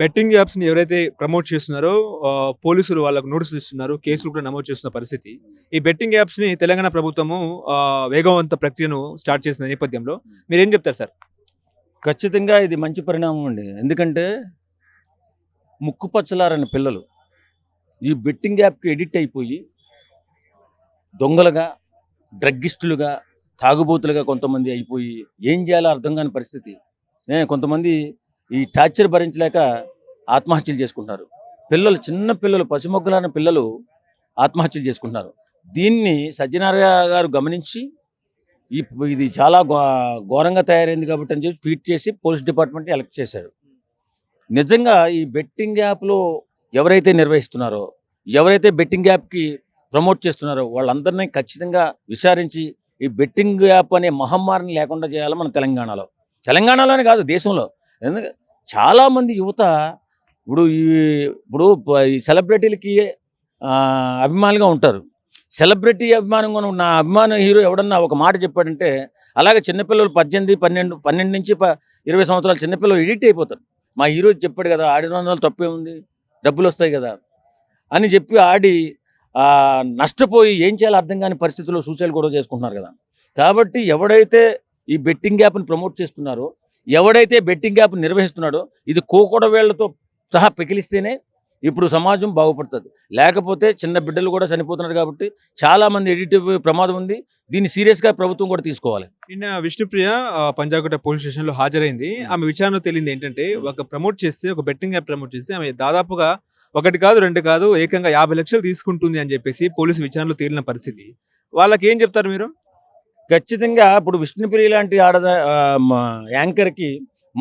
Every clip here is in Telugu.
బెట్టింగ్ యాప్స్ని ఎవరైతే ప్రమోట్ చేస్తున్నారో పోలీసులు వాళ్ళకు నోటీసులు ఇస్తున్నారు కేసులు కూడా నమోదు చేస్తున్న పరిస్థితి. ఈ బెట్టింగ్ యాప్స్ని తెలంగాణ ప్రభుత్వము వేగవంత ప్రక్రియను స్టార్ట్ చేసిన నేపథ్యంలో మీరేం చెప్తారు సార్? ఖచ్చితంగా ఇది మంచి పరిణామం అండి. ఎందుకంటే ముక్కుపచ్చలారని పిల్లలు ఈ బెట్టింగ్ యాప్కి ఎడిట్ అయిపోయి దొంగలుగా డ్రగ్గిస్టులుగా తాగుబోతులుగా కొంతమంది అయిపోయి ఏం చేయాలో అర్థం కాని పరిస్థితి. కొంతమంది ఈ టార్చర్ భరించలేక ఆత్మహత్యలు చేసుకుంటున్నారు. పిల్లలు చిన్న పిల్లలు పసిమొగ్గులైన పిల్లలు ఆత్మహత్యలు చేసుకుంటున్నారు. దీన్ని సత్యనారాయణ గారు గమనించి ఈ ఇది చాలా ఘో- ఘోరంగా తయారైంది కాబట్టి అని చెప్పి ట్వీట్ చేసి పోలీస్ డిపార్ట్మెంట్ ఎలక్ట్ చేశారు. నిజంగా ఈ బెట్టింగ్ యాప్లో ఎవరైతే నిర్వహిస్తున్నారో ఎవరైతే బెట్టింగ్ యాప్కి ప్రమోట్ చేస్తున్నారో వాళ్ళందరినీ ఖచ్చితంగా విచారించి ఈ బెట్టింగ్ యాప్ అనే మహమ్మారిని లేకుండా చేయాలి మన తెలంగాణలో. తెలంగాణలోనే కాదు దేశంలో. ఎందుకంటే చాలామంది యువత ఇప్పుడు ఈ ఇప్పుడు ఈ సెలబ్రిటీలకి అభిమానులుగా ఉంటారు. సెలబ్రిటీ అభిమానంగా ఉన్న నా అభిమాన హీరో ఎవడన్నా ఒక మాట చెప్పాడంటే అలాగే చిన్నపిల్లలు పద్దెనిమిది పన్నెండు పన్నెండు నుంచి ప ఇరవై సంవత్సరాలు చిన్నపిల్లలు ఎడిట్ అయిపోతారు. మా హీరో చెప్పాడు కదా ఆడిన వందలు తప్పే ఉంది డబ్బులు వస్తాయి కదా అని చెప్పి ఆడి నష్టపోయి ఏం చేయాలో అర్థం కాని పరిస్థితుల్లో సూచనలు కూడా చేసుకుంటున్నారు కదా. కాబట్టి ఎవడైతే ఈ బెట్టింగ్ యాప్ని ప్రమోట్ చేస్తున్నారో ఎవడైతే బెట్టింగ్ యాప్ నిర్వహిస్తున్నాడో ఇది కోకొడ వేళ్ళతో సహా పెకిలిస్తేనే ఇప్పుడు సమాజం బాగుపడుతుంది. లేకపోతే చిన్న బిడ్డలు కూడా చనిపోతున్నారు కాబట్టి చాలా మంది ఎడిట్ అయిపోయే ప్రమాదం ఉంది. దీన్ని సీరియస్గా ప్రభుత్వం కూడా తీసుకోవాలి. నిన్న విష్ణుప్రియ పంజాగుట్ట పోలీస్ స్టేషన్లో హాజరైంది ఆమె విచారణ తెలియంది ఏంటంటే ఒక ప్రమోట్ చేస్తే ఒక బెట్టింగ్ యాప్ ప్రమోట్ చేస్తే ఆమె దాదాపుగా ఒకటి కాదు రెండు కాదు ఏకంగా యాభై లక్షలు తీసుకుంటుంది అని చెప్పేసి పోలీసు విచారణలో తేలిన పరిస్థితి. వాళ్ళకి ఏం చెప్తారు మీరు? ఖచ్చితంగా ఇప్పుడు విష్ణుప్రియ లాంటి ఆడ యాంకర్కి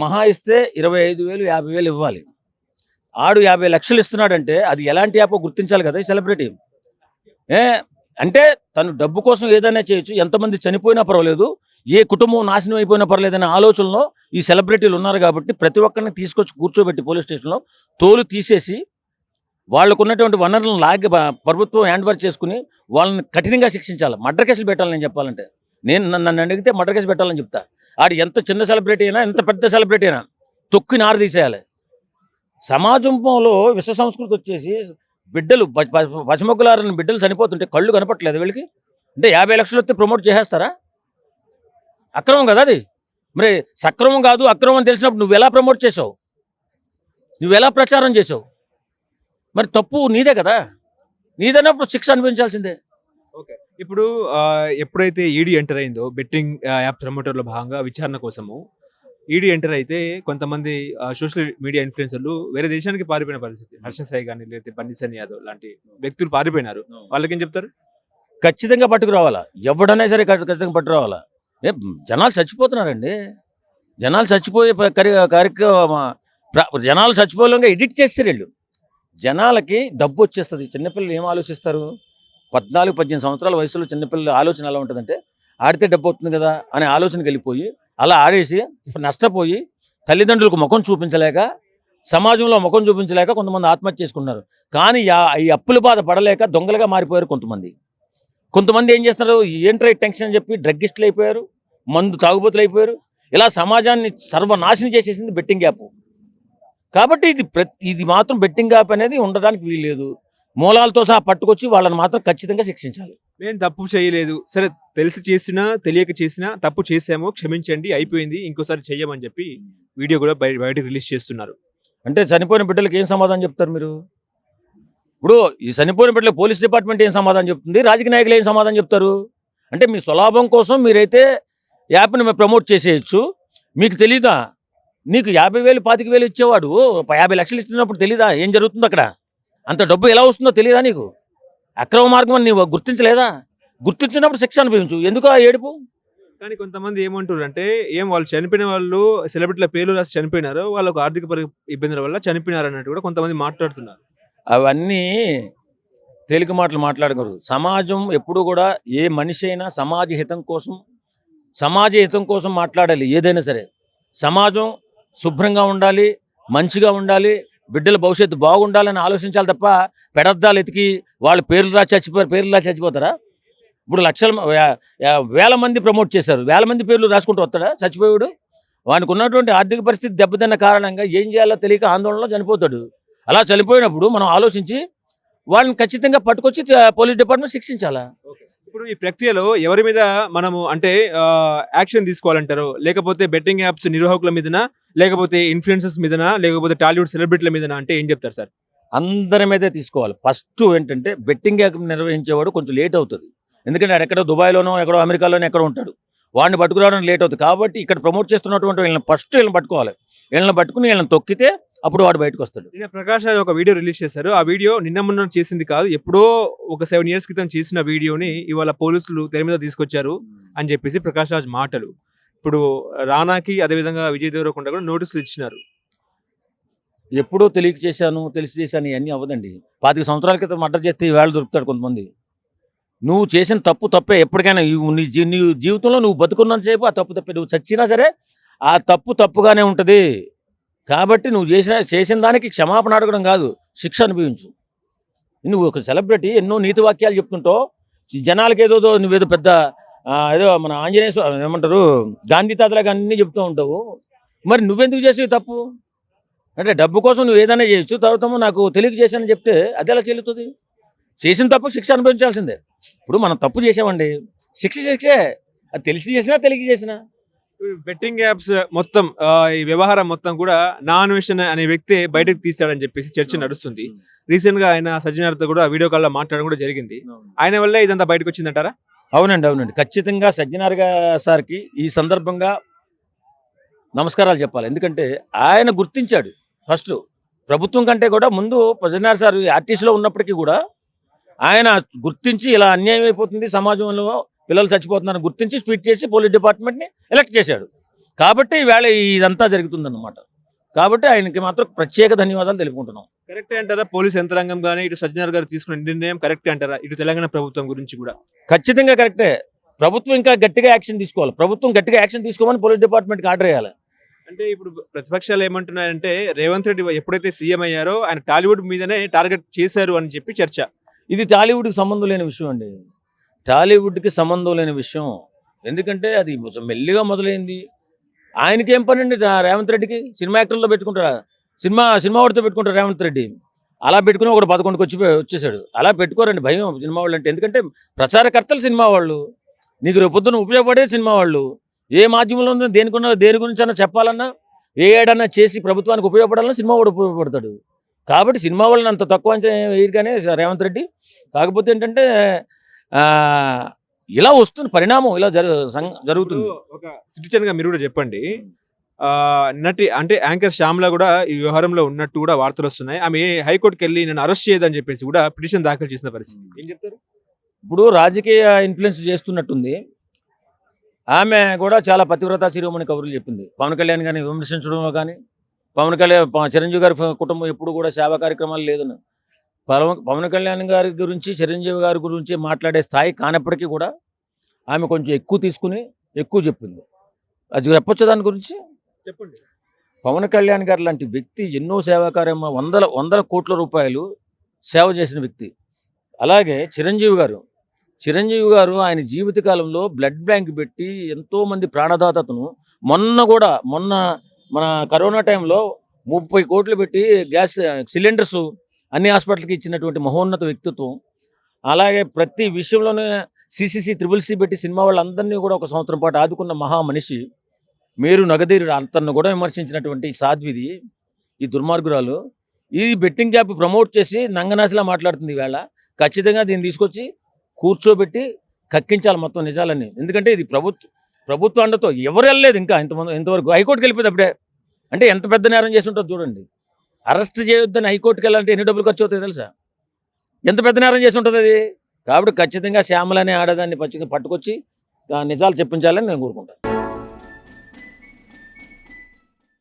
మహా ఇస్తే ఇరవై ఐదు వేలు యాభై వేలు ఇవ్వాలి. ఆడు యాభై లక్షలు ఇస్తున్నాడంటే అది ఎలాంటి యాపో గుర్తించాలి కదా ఈ సెలబ్రిటీ. ఏ అంటే తను డబ్బు కోసం ఏదైనా చేయొచ్చు. ఎంతమంది చనిపోయినా పర్వాలేదు. ఏ కుటుంబం నాశనం అయిపోయినా పర్వాలేదనే ఆలోచనలో ఈ సెలబ్రిటీలు ఉన్నారు కాబట్టి ప్రతి ఒక్కరిని తీసుకొచ్చి కూర్చోబెట్టి పోలీస్ స్టేషన్లో తోలు తీసేసి వాళ్ళకు ఉన్నటువంటి వనరులను లాగి ప్రభుత్వం హ్యాండ్ చేసుకుని వాళ్ళని కఠినంగా శిక్షించాలి. మర్డర్ కేసులు పెట్టాలి నేను చెప్పాలంటే. నేను నన్ను నన్ను అడిగితే మర్డర్ కేసు పెట్టాలని చెప్తా. ఆడు ఎంత చిన్న సెలబ్రిటీ అయినా ఎంత పెద్ద సెలబ్రిటీ అయినా తొక్కి నార సమాజంలో విశ్వ సంస్కృతి వచ్చేసి బిడ్డలు ప- బిడ్డలు చనిపోతుంటే కళ్ళు కనపట్లేదు వీళ్ళకి. అంటే యాభై లక్షలు వస్తే ప్రమోట్ చేసేస్తారా? అక్రమం కదా అది. మరి సక్రమం కాదు అక్రమం తెలిసినప్పుడు నువ్వు ఎలా ప్రమోట్ చేసావు? నువ్వు ఎలా ప్రచారం చేసావు? మరి తప్పు నీదే కదా. నీదన్నప్పుడు శిక్ష అనిపించాల్సిందే ఓకే. ఇప్పుడు ఆ, ఎప్పుడైతే ఈడీ ఎంటర్ అయిందో బెట్టింగ్ యాప్ ప్రమోటర్లో భాగంగా విచారణ కోసము ఈడీ ఎంటర్ అయితే కొంతమంది సోషల్ మీడియా ఇన్ఫ్లుయెన్సర్లు వేరే దేశానికి పారిపోయిన పరిస్థితి. హర్ష సాయి కానీ లేకపోతే బన్నీసన్ యాదవ్ లాంటి వ్యక్తులు పారిపోయినారు. వాళ్ళకి ఏం చెప్తారు? ఖచ్చితంగా పట్టుకురావాలా? ఎవడైనా సరే ఖ- ఖచ్చితంగా పట్టుకురావాలా? ఏ జనాలు చచ్చిపోతున్నారండి. జనాలు చచ్చిపోయే ప- కరి కార్యక్రమ ప్ర- జనాలు చచ్చిపోలేగా ఎడిట్ చేస్తారు వీళ్ళు. జనాలకి డబ్బు వచ్చేస్తుంది. చిన్నపిల్లలు ఏం ఆలోచిస్తారు? పద్నాలుగు పద్దెనిమిది సంవత్సరాల వయసులో చిన్నపిల్లల ఆలోచన ఎలా ఉంటుందంటే ఆడితే డబ్బు అవుతుంది కదా అనే ఆలోచనకి వెళ్ళిపోయి అలా ఆడేసి నష్టపోయి తల్లిదండ్రులకు ముఖం చూపించలేక సమాజంలో ముఖం చూపించలేక కొంతమంది ఆత్మహత్య చేసుకున్నారు కానీ ఈ అప్పుల బాధ పడలేక దొంగలుగా మారిపోయారు కొంతమంది. కొంతమంది ఏం చేస్తున్నారు? ఏంట్రై టెన్షన్ అని చెప్పి డ్రగ్గిస్టులు అయిపోయారు మందు తాగుబోతులు అయిపోయారు. ఇలా సమాజాన్ని సర్వనాశనం చేసేసింది బెట్టింగ్ యాప్. కాబట్టి ఇది ప్రతి ఇది మాత్రం బెట్టింగ్ యాప్ అనేది ఉండడానికి వీల్లేదు. మూలాలతో సహా పట్టుకొచ్చి వాళ్ళని మాత్రం ఖచ్చితంగా శిక్షించాలి. మేము తప్పు చేయలేదు. సరే తెలిసి చేసినా తెలియక చేసినా తప్పు చేసాము క్షమించండి అయిపోయింది ఇంకోసారి చెయ్యమని చెప్పి వీడియో కూడా బయ బయటకు రిలీజ్ చేస్తున్నారు. అంటే చనిపోయిన బిడ్డలకు ఏం సమాధానం చెప్తారు మీరు? ఇప్పుడు ఈ చనిపోయిన బిడ్డలకు పోలీస్ డిపార్ట్మెంట్ ఏం సమాధానం చెప్తుంది? రాజకీయ నాయకులు ఏం సమాధానం చెప్తారు? అంటే మీ స్వలాభం కోసం మీరైతే యాప్ని మీరు ప్రమోట్ చేసేయచ్చు. మీకు తెలీదా? నీకు యాభై వేలు పాతిక వేలు ఇచ్చేవాడు యాభై లక్షలు ఇస్తున్నప్పుడు తెలీదా? ఏం జరుగుతుందో అక్కడ? అంత డబ్బు ఎలా వస్తుందో తెలియదా నీకు? అక్రమ మార్గం అని నీవు గుర్తించలేదా? గుర్తించినప్పుడు శిక్ష అనుభవించు. ఎందుకు ఆ ఏడుపు? కానీ కొంతమంది ఏమంటారు అంటే ఏం వాళ్ళు చనిపోయిన వాళ్ళు సెలబ్రిటీల పేర్లు రాసి చనిపోయినారు వాళ్ళకు ఆర్థిక ఇబ్బందుల వల్ల చనిపోయినారు అన్నట్టు కూడా కొంతమంది మాట్లాడుతున్నారు. అవన్నీ తేలిక మాటలు మాట్లాడకూడదు. సమాజం ఎప్పుడు కూడా ఏ మనిషి అయినా సమాజ హితం కోసం సమాజ హితం కోసం మాట్లాడాలి ఏదైనా సరే. సమాజం శుభ్రంగా ఉండాలి మంచిగా ఉండాలి బిడ్డల భవిష్యత్తు బాగుండాలని ఆలోచించాలి తప్ప పెడద్దాలు ఎతికి వాళ్ళు పేర్లు రా చచ్చిపోయారు పేర్లు రా చచ్చిపోతారా? ఇప్పుడు లక్షల వేల మంది ప్రమోట్ చేశారు. వేల మంది పేర్లు రాసుకుంటూ వస్తాడా చచ్చిపోయాడు వానికి ఉన్నటువంటి ఆర్థిక పరిస్థితి దెబ్బతిన్న కారణంగా ఏం చేయాలో తెలియక ఆందోళనలో చనిపోతాడు. అలా చనిపోయినప్పుడు మనం ఆలోచించి వాళ్ళని ఖచ్చితంగా పట్టుకొచ్చి పోలీస్ డిపార్ట్మెంట్ శిక్షించాలా? ఇప్పుడు ఈ ప్రక్రియలో ఎవరి మీద మనము అంటే యాక్షన్ తీసుకోవాలంటారు? లేకపోతే బెట్టింగ్ యాప్స్ నిర్వాహకుల మీదనా? లేకపోతే ఇన్ఫ్లుయెన్సర్స్ మీదనా? లేకపోతే టాలీవుడ్ సెలబ్రిటీల మీదనా అంటే ఏం చెప్తారు సార్? అందరి మీదే తీసుకోవాలి. ఫస్ట్ ఏంటంటే బెట్టింగ్ యాప్ నిర్వహించేవాడు కొంచెం లేట్ అవుతుంది. ఎందుకంటే ఆడు ఎక్కడో దుబాయ్లోనో ఎక్కడో అమెరికాలోనో ఎక్కడో ఉంటాడు. వాడిని పట్టుకురావడం లేట్ అవుతుంది. కాబట్టి ఇక్కడ ప్రమోట్ చేస్తున్నటువంటి వీళ్ళని ఫస్ట్ వీళ్ళని పట్టుకోవాలి. వీళ్ళని పట్టుకుని వీళ్ళని తొక్కితే అప్పుడు వాడు బయటకు వస్తాడు. నిన్న ప్రకాష్ రాజ్ ఒక వీడియో రిలీజ్ చేశారు. ఆ వీడియో నిన్న మొన్న చేసింది కాదు ఎప్పుడో ఒక సెవెన్ ఇయర్స్ క్రితం చేసిన వీడియోని ఇవాళ పోలీసులు తెర మీద తీసుకొచ్చారు అని చెప్పేసి ప్రకాష్ రాజ్ మాటలు. ఇప్పుడు రానాకి అదేవిధంగా విజయ్ దేవరకొండ కూడా నోటీసులు ఇచ్చినారు. ఎప్పుడో తెలియక చేశాను తెలిసి చేశాను ఇవన్నీ అవ్వదండి. పాతిక సంవత్సరాల క్రితం మర్డర్ చేస్తే ఈవేళ దొరుకుతాడు కొంతమంది. నువ్వు చేసిన తప్పు తప్పే ఎప్పటికైనా నీ నీ జీవితంలో నువ్వు బతుకున్నంతసేపు ఆ తప్పు తప్పే. నువ్వు చచ్చినా సరే ఆ తప్పు తప్పుగానే ఉంటుంది. కాబట్టి నువ్వు చేసిన చేసిన దానికి క్షమాపణ అడగడం కాదు శిక్ష అనుభవించు. నువ్వు ఒక సెలబ్రిటీ ఎన్నో నీతి వాక్యాలు చెప్తుంటావు. జనాలకి ఏదో నువ్వేదో పెద్ద ఏదో మన ఆంజనేయ స్వామి ఏమంటారు గాంధీ తాతలకు అన్నీ చెప్తూ ఉంటావు. మరి నువ్వెందుకు చేసేవి తప్పు? అంటే డబ్బు కోసం నువ్వు ఏదైనా చేయొచ్చు తర్వాత నాకు తెలియక చేశానని చెప్తే అది ఎలా చెల్లుతుంది? చేసిన తప్పు శిక్ష అనుభవించాల్సిందే. ఇప్పుడు మనం తప్పు చేసామండి శిక్ష శిక్షే. అది తెలిసి చేసినా తెలియక చేసినా. బెట్టింగ్ యాప్స్ మొత్తం ఈ వ్యవహారం మొత్తం కూడా నా అన్వేషణ అనే వ్యక్తి బయటకు తీస్తాడని చెప్పేసి చర్చ నడుస్తుంది. రీసెంట్గా ఆయన సజ్జనార్తో కూడా వీడియో కాల్లో మాట్లాడడం కూడా జరిగింది. ఆయన వల్లే ఇదంతా బయటకు వచ్చిందంటారా? అవునండి అవునండి. ఖచ్చితంగా సజ్జనార్ సార్కి ఈ సందర్భంగా నమస్కారాలు చెప్పాలి. ఎందుకంటే ఆయన గుర్తించాడు ఫస్ట్. ప్రభుత్వం కంటే కూడా ముందు సజ్జనార్ సార్ ఆర్టీసీలో ఉన్నప్పటికీ కూడా ఆయన గుర్తించి ఇలా అన్యాయం అయిపోతుంది సమాజంలో. పిల్లలు చచ్చిపోతున్నారని గుర్తించి ట్వీట్ చేసి పోలీస్ డిపార్ట్మెంట్ని ఎలక్ట్ చేశాడు. కాబట్టి ఈవేళ ఇదంతా జరుగుతుందన్నమాట. కాబట్టి ఆయనకి మాత్రం ప్రత్యేక ధన్యవాదాలు తెలుపుకుంటున్నాం. కరెక్ట్ అంటారా? పోలీస్ యంత్రాంగం కానీ ఇటు సజ్జనార్ గారు తీసుకున్న నిర్ణయం కరెక్ట్ అంటారా? ఇటు తెలంగాణ ప్రభుత్వం గురించి కూడా. ఖచ్చితంగా కరెక్టే. ప్రభుత్వం ఇంకా గట్టిగా యాక్షన్ తీసుకోవాలి. ప్రభుత్వం గట్టిగా యాక్షన్ తీసుకోమని పోలీస్ డిపార్ట్మెంట్కి ఆర్డర్ చేయాలి అంటే ఇప్పుడు ప్రతిపక్షాలు ఏమంటున్నారంటే రేవంత్ రెడ్డి ఎప్పుడైతే సీఎం అయ్యారో ఆయన టాలీవుడ్ మీదనే టార్గెట్ చేశారు అని చెప్పి చర్చ. ఇది టాలీవుడ్కి సంబంధం లేని విషయం అండి. టాలీవుడ్కి సంబంధం లేని విషయం. ఎందుకంటే అది మెల్లిగా మొదలైంది. ఆయనకేం పని అండి రేవంత్ రెడ్డికి? సినిమా యాక్టర్లో పెట్టుకుంటారా? సినిమా సినిమా వాడితో పెట్టుకుంటారు రేవంత్ రెడ్డి? అలా పెట్టుకుని ఒకడు పదకొండుకి వచ్చి వచ్చేసాడు అలా పెట్టుకోరండి భయం సినిమా వాళ్ళు అంటే. ఎందుకంటే ప్రచారకర్తలు సినిమా వాళ్ళు. నీకు రేపొద్దున ఉపయోగపడే సినిమా వాళ్ళు. ఏ మాధ్యమంలో ఉందో దేనికున్నా దేని గురించి అన్నా చెప్పాలన్నా ఏ ఏడన్నా చేసి ప్రభుత్వానికి ఉపయోగపడాలన్నా సినిమా వాడు ఉపయోగపడతాడు. కాబట్టి సినిమా వాళ్ళని అంత తక్కువ అంచనా వేయరు కానీ రేవంత్ రెడ్డి. కాకపోతే ఏంటంటే ఇలా వస్తుంది పరిణామం ఇలా జరుగుతుంది. ఒక సిటిజన్గా మీరు కూడా చెప్పండి. ఆ, నటి అంటే యాంకర్ శ్యామ్ల కూడా ఈ వ్యవహారంలో ఉన్నట్టు కూడా వార్తలు వస్తున్నాయి. ఆమె హైకోర్టుకి వెళ్ళి నన్ను అరెస్ట్ చేయదని చెప్పేసి కూడా పిటిషన్ దాఖలు చేసిన పరిస్థితి. ఏం చెప్తారు? ఇప్పుడు రాజకీయ ఇన్ఫ్లుయెన్స్ చేస్తున్నట్టుంది. ఆమె కూడా చాలా పతివ్రత శిరోమణి కబుర్లు చెప్పింది. పవన్ కళ్యాణ్ గారిని విమర్శించడంలో కానీ పవన్ కళ్యాణ్ చిరంజీవి గారి కుటుంబం ఎప్పుడు కూడా సేవా కార్యక్రమాలు లేదని. పవన్ పవన్ కళ్యాణ్ గారి గురించి చిరంజీవి గారి గురించి మాట్లాడే స్థాయి కానప్పటికీ కూడా ఆమె కొంచెం ఎక్కువ తీసుకుని ఎక్కువ చెప్పింది. అది చెప్పొచ్చు దాని గురించి? చెప్పండి. పవన్ కళ్యాణ్ గారు లాంటి వ్యక్తి ఎన్నో సేవా వందల వందల కోట్ల రూపాయలు సేవ చేసిన వ్యక్తి. అలాగే చిరంజీవి గారు. చిరంజీవి గారు ఆయన జీవితకాలంలో బ్లడ్ బ్యాంక్ పెట్టి ఎంతో మంది ప్రాణదాతను మొన్న కూడా మొన్న మన కరోనా టైంలో ముప్పై కోట్లు పెట్టి గ్యాస్ సిలిండర్స్ అన్ని హాస్పిటల్కి ఇచ్చినటువంటి మహోన్నత వ్యక్తిత్వం. అలాగే ప్రతి విషయంలోనే సిసిసి త్రిబుల్ సి పెట్టి సినిమా వాళ్ళందరినీ కూడా ఒక సంవత్సరం పాటు ఆదుకున్న మహా మనిషి. మీరు నగదీరుడు అంతను కూడా విమర్శించినటువంటి ఈ సాధ్విది ఈ దుర్మార్గురాలు. ఈ బెట్టింగ్ యాప్ ప్రమోట్ చేసి నంగనాశిలా మాట్లాడుతుంది ఈవేళ ఖచ్చితంగా దీన్ని తీసుకొచ్చి కూర్చోబెట్టి కక్కించాలి మొత్తం నిజాలని ఎందుకంటే ఇది ప్రభుత్వ ప్రభుత్వ అండతో ఎవరు వెళ్ళలేదు ఇంకా ఇంతమంది ఇంతవరకు హైకోర్టుకి వెళ్ళిపోతే అప్పుడే. అంటే ఎంత పెద్ద నేరం చేసి ఉంటుందో చూడండి. అరెస్ట్ చేయొద్దని హైకోర్టుకి వెళ్ళాలంటే ఎన్ని డబ్బులు ఖర్చు అవుతాయి తెలుసా? ఎంత పెద్ద నేరం చేసి ఉంటుంది అది? కాబట్టి ఖచ్చితంగా శ్యామలనే ఆడదాన్ని పచ్చి పట్టుకొచ్చి నిజాలు చెప్పించాలని నేను కోరుకుంటాను.